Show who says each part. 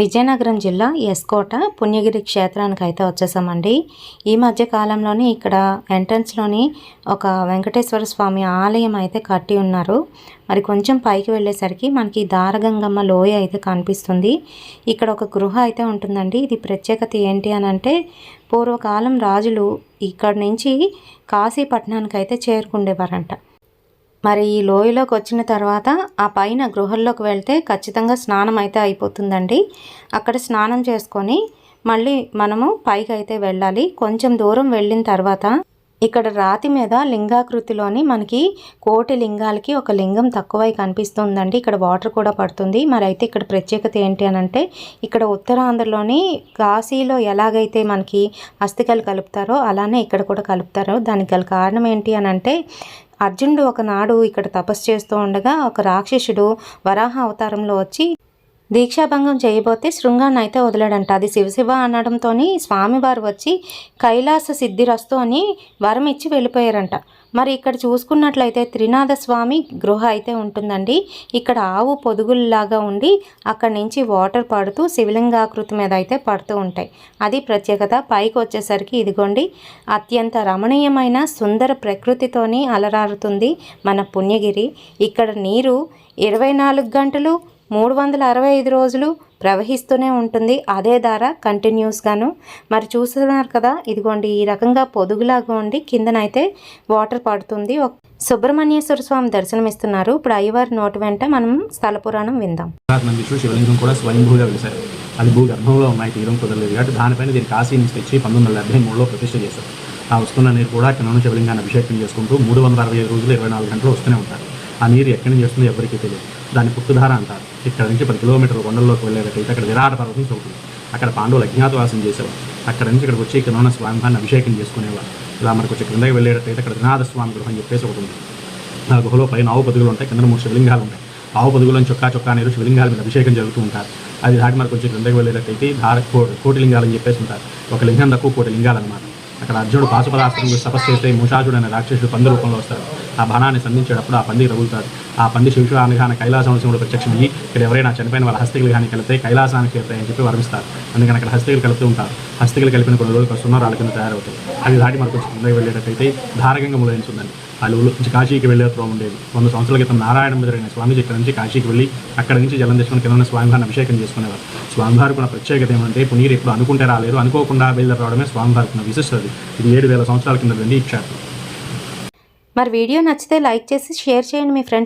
Speaker 1: విజయనగరం జిల్లా ఎస్కోట పుణ్యగిరి క్షేత్రానికి అయితే వచ్చేసామండి. ఈ మధ్య కాలంలోనే ఇక్కడ ఎంట్రన్స్లోని ఒక వెంకటేశ్వర స్వామి ఆలయం అయితే కట్టి ఉన్నారు. మరి కొంచెం పైకి వెళ్ళేసరికి మనకి దారగంగమ్మ లోయ అయితే కనిపిస్తుంది. ఇక్కడ ఒక గృహ అయితే ఉంటుందండి. ఇది ప్రత్యేకత ఏంటి అని అంటే పూర్వకాలం రాజులు ఇక్కడ నుంచి కాశీపట్నానికి అయితే చేరుకుండేవారంట. మరి ఈ లోయలోకి వచ్చిన తర్వాత ఆ పైన గృహల్లోకి వెళ్తే ఖచ్చితంగా స్నానం అయితే అయిపోతుందండి. అక్కడ స్నానం చేసుకొని మళ్ళీ మనము పైకి అయితే వెళ్ళాలి. కొంచెం దూరం వెళ్ళిన తర్వాత ఇక్కడ రాతి మీద లింగాకృతిలోని మనకి కోటి లింగాలకి ఒక లింగం తక్కువై కనిపిస్తుందండి. ఇక్కడ వాటర్ కూడా పడుతుంది. మరి అయితే ఇక్కడ ప్రత్యేకత ఏంటి అని అంటే ఇక్కడ ఉత్తరాంధ్రలోని కాశీలో ఎలాగైతే మనకి అస్థికలు కలుపుతారో అలానే ఇక్కడ కూడా కలుపుతారో. దానికి గల కారణం ఏంటి అని అంటే అర్జునుడు ఒకనాడు ఇక్కడ తపస్సు చేస్తూ ఉండగా ఒక రాక్షసుడు వరాహ అవతారంలో వచ్చి దీక్షాభంగం చేయబోతే శృంగాన్ని అయితే వదిలాడంట. అది శివశివ అనడంతో స్వామివారు వచ్చి కైలాస సిద్ధిరస్తు అని వరం ఇచ్చి వెళ్ళిపోయారంట. మరి ఇక్కడ చూసుకున్నట్లయితే త్రినాథ స్వామి గృహ అయితే ఉంటుందండి. ఇక్కడ ఆవు పొదుగుల్లాగా ఉండి అక్కడి నుంచి వాటర్ పడుతూ శివలింగాకృతి మీద అయితే పడుతూ ఉంటాయి. అది ప్రత్యేకత. పైకి వచ్చేసరికి ఇదిగోండి అత్యంత రమణీయమైన సుందర ప్రకృతితోని అలరారుతుంది మన పుణ్యగిరి. ఇక్కడ నీరు ఇరవై నాలుగు గంటలు మూడు వందల అరవై ఐదు రోజులు ప్రవహిస్తూనే ఉంటుంది. అదే ధార కంటిన్యూస్గాను. మరి చూస్తున్నారు కదా ఇదిగోండి ఈ రకంగా పొదుగులాగా ఉండి కిందనైతే వాటర్ పడుతుంది. సుబ్రహ్మణ్యేశ్వర స్వామి దర్శనమిస్తున్నారు. ఇప్పుడు అయ్యవారి నోటి వెంట మనం స్థల పురాణం విందాం.
Speaker 2: శివలింగం కూడా స్వయంభూగా వెలిశారు. అది భూగర్భంలో ఉన్నాయి తీరం కుదరలేదు. కాబట్టి దానిపైన దీన్ని కాశీ నుంచి తెచ్చి పంతొమ్మిది వందల డెబ్బై మూడులో ప్రతిష్ట చేశారు. ఆ వస్తున్న నీరు కూడా కింద ఉన్న శివలింగాన్ని అభిషేకం చేసుకుంటూ మూడు వందల అరవై ఐదు రోజులు ఇరవై నాలుగు గంటలు వస్తూనే ఉంటారు. ఆ నీరు ఎక్కడి నుంచి వస్తుందో ఎవరికీ తెలియదు. దాన్ని పుట్టుధార అంటారు. ఇక్కడ నుంచి పది కిలోమీటర్ల కొండల్లోకి వెళ్ళేటట్టయితే అక్కడ విరాట పర్వతం చూపుతుంది అక్కడ పాండవులు అజ్ఞాతవాసం చేసేవారు. అక్కడ నుంచి ఇక్కడికి వచ్చి ఇక్కడ ఉన్న స్వామివారిని అభిషేకం చేసుకునేవారు. ఇలా మనకు వచ్చి క్రిందకి వెళ్ళేటట్టయితే అక్కడ వినాథ స్వామి గృహం అని చెప్పేసి ఒకటి ఉంది ఆ గుహలో పైన ఆవు పదుగులు ఉంటాయి కింద మూడు శివలింగాలు ఉంటాయి. ఆవు పదుగులను చొక్కా చొక్కా నీరు శివలింగాల మీద అభిషేకం జరుగుతూ ఉంటారు. అది దాటి మనకు కొంచెం క్రిందకి వెళ్ళేటట్టయితే ధార కో- కోటి లింగాలు అని చెప్పేసి ఉంటారు. ఒక లింగం తక్కువ కోటి లింగాలు అనమాట అక్కడ అర్జునుడు పాశుపదాస్త్రం తపస్సు చేస్తే మూషాజుడు అనే రాక్షసుడు పంది రూపంలో వస్తాడు. ఆ బాణాన్ని సంధించేటప్పుడు ఆ పంది రగులుతాడు. ఆ పంది శివశివాన్ని కానీ కైలాసంశముడు ప్రత్యక్షమయ్యి ఇక్కడ ఎవరైనా చనిపోయిన వాళ్ళ హస్తికలు కానీ కలిపితే కైలాసానికి చేరుతాయి అని చెప్పి వర్మిస్తారు అందుకని అక్కడ హస్తికలు కలుపుతూ ఉంటారు. హస్తికలు కలిపిన కొన్ని రోజులకు సున్నారాల కింద తయారవుతాయి. అది దాటి మనకు ముందుకు వెళ్ళేటట్టయితే ధారగంగా ఉంది వాళ్ళు నుంచి కాశీకి వెళ్ళే త్రోవ ఉండేది. వంద సంవత్సరాల క్రితం నారాయణ జరిగిన స్వామిజీ ఇక్కడ నుంచి కాశీకి వెళ్ళి అక్కడ నుంచి జలం తెచ్చుకుని కింద ఉన్న స్వామివారిని అభిషేకం చేసుకునేవారు. స్వామివారికి ఉన్న ప్రత్యేకత ఏమంటే పునీరు ఎప్పుడు అనుకుంటే రాలేదు. అనుకోకుండా బయలుదేరి రావడమే స్వామివారికి ఉన్న విశిష్టది ఇది ఏడు వేల సంవత్సరాల కింద ఈ క్షేత్రం
Speaker 1: మరి వీడియో నచ్చితే లైక్ చేసి షేర్ చేయండి మీ ఫ్రెండ్స్.